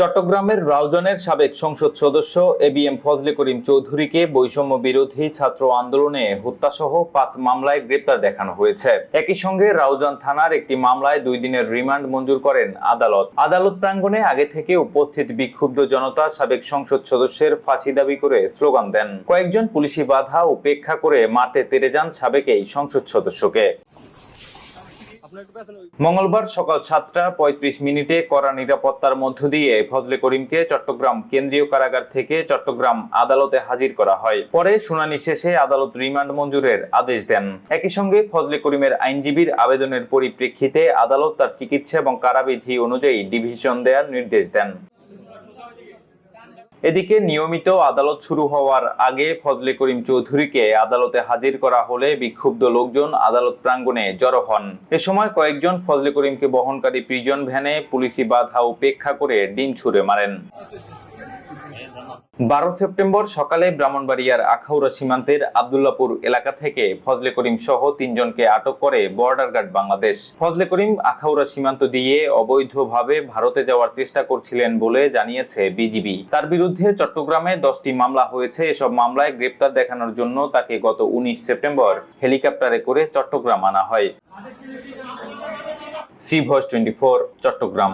চট্টগ্রামের রাউজানের সাবেক সংসদ সদস্য A B M Fazle Karim চৌধুরীকে বৈষম্য বিরোধী ছাত্র আন্দোলনে হত্যাসহ পাঁচ মামলায় গ্রেপ্তার দেখানো হয়েছে। একই সঙ্গে রাউজান থানার একটি মামলায় দুই দিনের রিমান্ড মঞ্জুর করেন আদালত। আদালত প্রাঙ্গণে আগে থেকে উপস্থিত বিক্ষুব্ধ জনতা সাবেক সংসদ সদস্যের ফাঁসি দাবি করে স্লোগান দেন। কয়েকজন পুলিশি বাধা উপেক্ষা করে মারতে তেরে যান সাবেক এই সংসদ সদস্যকে। মঙ্গলবার সকাল সাতটা পঁয়ত্রিশ মিনিটে কড়া নিরাপত্তার মধ্য দিয়ে ফজলে করিমকে চট্টগ্রাম কেন্দ্রীয় কারাগার থেকে চট্টগ্রাম আদালতে হাজির করা হয়। পরে শুনানি শেষে আদালত রিমান্ড মঞ্জুরের আদেশ দেন। একই সঙ্গে ফজলে করিমের আইনজীবীর আবেদনের পরিপ্রেক্ষিতে আদালত তার চিকিৎসা এবং কারাবিধি অনুযায়ী ডিভিশন দেওয়ার নির্দেশ দেন। এদিকে নিয়মিত আদালত শুরু হওয়ার আগে ফজলে করিম চৌধুরীকে আদালতে হাজির করা হলে বিক্ষুব্ধ লোকজন আদালত প্রাঙ্গণে জড়ো হন। এ সময় কয়েকজন ফজলে করিমকে বহনকারী প্রিজন ভ্যানে পুলিশি বাধা উপেক্ষা করে ডিম ছুড়ে মারেন। বারো সেপ্টেম্বর সকালে ব্রাহ্মণবাড়িয়ার আখাউড়া সীমান্তের আবদুল্লাপুর এলাকা থেকে ফজলে করিম সহ তিনজনকে আটক করে বর্ডার গার্ড বাংলাদেশ। ফজলে করিম আখাউড়া সীমান্ত দিয়ে অবৈধভাবে ভারতে যাওয়ার চেষ্টা করছিলেন বলে জানিয়েছে বিজিবি। তার বিরুদ্ধে চট্টগ্রামে দশটি মামলা হয়েছে। এসব মামলায় গ্রেপ্তার দেখানোর জন্য তাকে গত উনিশ সেপ্টেম্বর হেলিকপ্টারে করে চট্টগ্রাম আনা হয়। C voice twenty Chattogram.